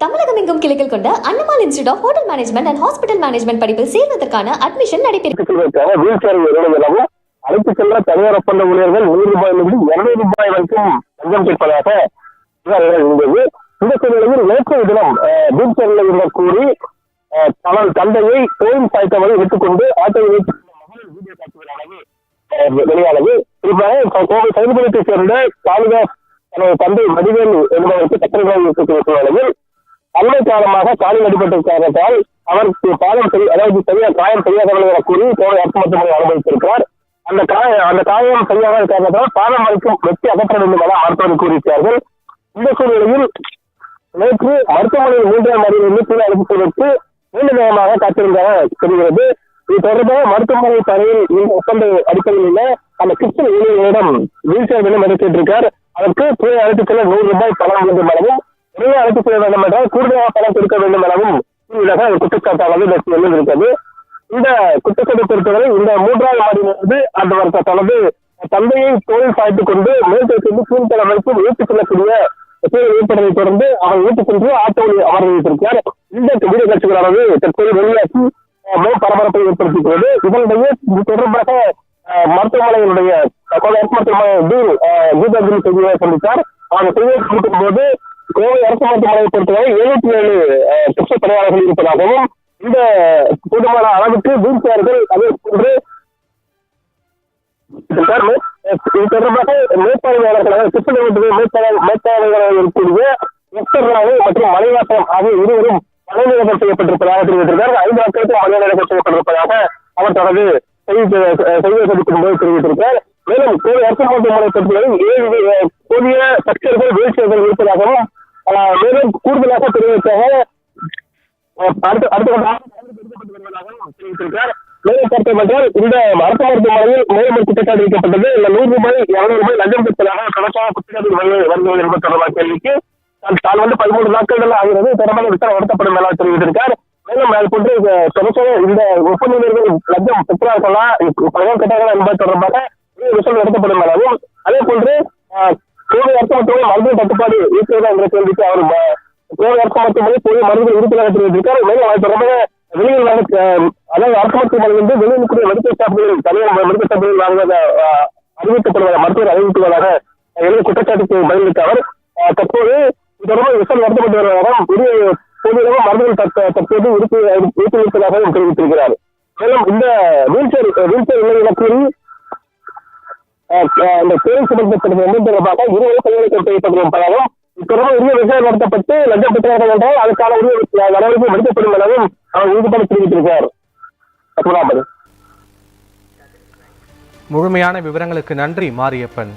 தமிழகம் எங்கும் கிளைகள் கொண்ட அண்ணமால் institute of hotel management and hospital management படிப்பில் சேர்வதற்கான அட்மிஷன் நடைபெறுகிறது. செல்வதற்காக வீல் சேர் நிலவும் அழைத்து செல்ல தனியார் ஒப்பந்த ஊழியர்கள் நூறு ரூபாய் முதல் இருநூறு ரூபாய் வரைக்கும் தஞ்சம் கேட்பதாக இருந்தது. இந்த சூழ்நிலையில் நேற்றைய தினம் வீல் சேரில் இருந்த கூறி தனது தந்தையை கோயில் சாய்த்தவரை வரை எடுத்துக்கொண்டு ஆட்டோ வெளியானது. குறிப்பாக கோவை சைதுபுரத்தை சேர்ந்த காளிதாஸ் தனது தந்தை வடிவேலு என்பவருக்கு சக்கரை இருக்கக்கூடிய சூழ்நிலையில் அண்மை காலமாக காலில் அடிபட்ட காரணத்தால் அவர் பாதம் சரி அதாவது சரியா காயம் சரியாகவில்லை என கூறி கோவை அரசு மருத்துவமனை அனுமதித்திருக்கிறார் அந்த காய அந்த காயம் சரியாக காரணத்தால் பாதம் வரைக்கும் வெட்டி அகற்ற வேண்டும் என மருத்துவர் கூறியிருக்கிறார்கள். இந்த சூழ்நிலையில் நேற்று மருத்துவமனையில் மூன்றாம் மாடியிலிருந்து கீழே அழைத்து செல்வதற்கு நீண்ட நேரமாக காத்திருந்ததாக தெரிகிறது. இது தொடர்பாக மருத்துவமனை தரையில் இந்த ஒப்பந்த அடிப்படையில் உள்ள அந்த கிச்சன் ஊழியர்களிடம் வீல் சேர் வேணும் கேட்டிருக்கார் அதற்கு கீழே அழைத்து செல்ல நூறு ரூபாய் பணம் வேண்டும் எனவும் உடனே அழைத்து செல்ல வேண்டும் என்றால் கூடுதலாக பணம் கொடுக்க வேண்டும் எனவும் கூறியதாக ஒரு குற்றச்சாட்டானது நேற்று எழுந்திருக்கிறது. இந்த குற்றச்சாட்டை பொறுத்தவரை இந்த மூன்றாவது மாடியிலிருந்து அந்த வருஷ தனது தந்தையை தோல் சாய்த்துக் கொண்டு மேற்கிலிருந்து கீழ்த்தளம் வரைக்கும் ஏற்றுக் கொள்ளக்கூடிய சூழல் ஏற்பட்டதை தொடர்ந்து அவர் வீட்டுச் சென்று ஆட்டோவில் அமர்ந்து வைத்திருக்கிறார். இந்த வீடியோ காட்சிகளானது தற்போது வெளியாகி அஹ், மேல் பரபரப்பை ஏற்படுத்தியுள்ளது. இதனிடையே இது தொடர்பாக மருத்துவமனையினுடைய மருத்துவமனை டீல் கீதாஞ்சலி செய்தியை சந்தித்தார். அவர் செய்தியை கொடுக்கும் போது கோவை அரசு மருத்துவமனையை பொறுத்தவரை எழுபத்தி ஏழு பிரச்சனை பணியாளர்கள் இருப்பதாகவும் இந்த கூடுமான அளவுக்கு வீல் சேர்கள் அதே போன்று இது தொடர்பாக மேற்பார்வையாளர்களாக திட்டமிட்டு மேற்பார்வை மேற்பார்வையாளராக இருக்கக்கூடிய எஸ்டர்ராவு மற்றும் மலைவாசம் ஆகிய இருவரும் மனநிலையம் செய்யப்பட்டிருப்பதாக தெரிவித்திருக்கிறார் ஐந்து நாட்களுக்கு மனநிலையம் செய்யப்பட்டிருப்பதாக அவர் தனது செய்தி செய்தியை சந்திக்கும் போது தெரிவித்திருக்கிறார். மேலும் கோவை அரசு மருத்துவமனை பொறுத்தவரை ஏழு அஹ், புதிய ஸ்ட்ரக்சர்கள் வீழ்ச்சியர்கள் இருப்பதாகவும் அடுத்த அடுத்த தெரிவித்திருக்கிறார். மேலும் இந்த அரசு மருத்துவமனையில் மேலும் குற்றச்சாட்டு வைக்கப்பட்டது இந்த நூறு ரூபாய் இருநூறு ரூபாய் லஞ்சம் குற்றச்சாட்டு என்பது தொடர்பான கேள்விக்கு தான் வந்து பதிமூன்று நாட்கள் ஆகிறது. தொடர்பான விசாரணை நடத்தப்படும் என தெரிவித்திருக்கார் மேலும் அது போன்று தொடர்ச்சியாக இந்த ஒப்பந்தங்கள் லஞ்சம் பெற்றார்களா பணம் கட்டார்களா என்பது தொடர்பாக விசாரணை நடத்தப்படும் எனவும் அதே போன்று கோவை அரசு மருத்துவமனை மருத்துவ தட்டுப்பாடு இருக்கிறதா என்ற கேள்விக்கு அவர் ம- அரசு மருத்துவமனை போய் மருந்து இருப்பதாக இருக்காரு மேலும் அது தொடர்பாக வெளியில் நடக்க அதாவது அரசு மருத்துவமனை வந்து வெளியில் கூடிய மெடிக்கல் ஷாப்புகளில் தனியார் மெடிக்கல் ஷாப்புகளில் வாங்குவத அறிவிக்கப்படுவதாக மருத்துவர் அறிவித்துள்ளதாக எழுதிய குற்றச்சாட்டுக்கு பதிலளித்த அவர் தற்போது இது தொடர்பாக விசாரணை நடத்தப்பட்டு வருவதாகவும் புதிய பொதுவாக மருந்துகள் தற்போது இருப்பு இருப்பு இருப்பதாகவும் தெரிவித்திருக்கிறார். மேலும் இந்த வீல்சேர் வீல்சேர் இல்லை என கூறி இந்த தேர்வு சம்பந்தப்பட்ட வந்து தொடர்பாக இருவரும் கையெழுத்து செய்யப்பட்டிருப்பதாகவும் தொடர்பாக உரிய விசாரணை நடத்தப்பட்டு லஞ்சம் பெற்றார்கள் என்றால் அதுக்கான உரிய நடவடிக்கை எடுக்கப்படும் எனவும் அவர் உறுதிப்பட தெரிவித்திருக்கிறார். முழுமையான விவரங்களுக்கு நன்றி மாரியப்பன்.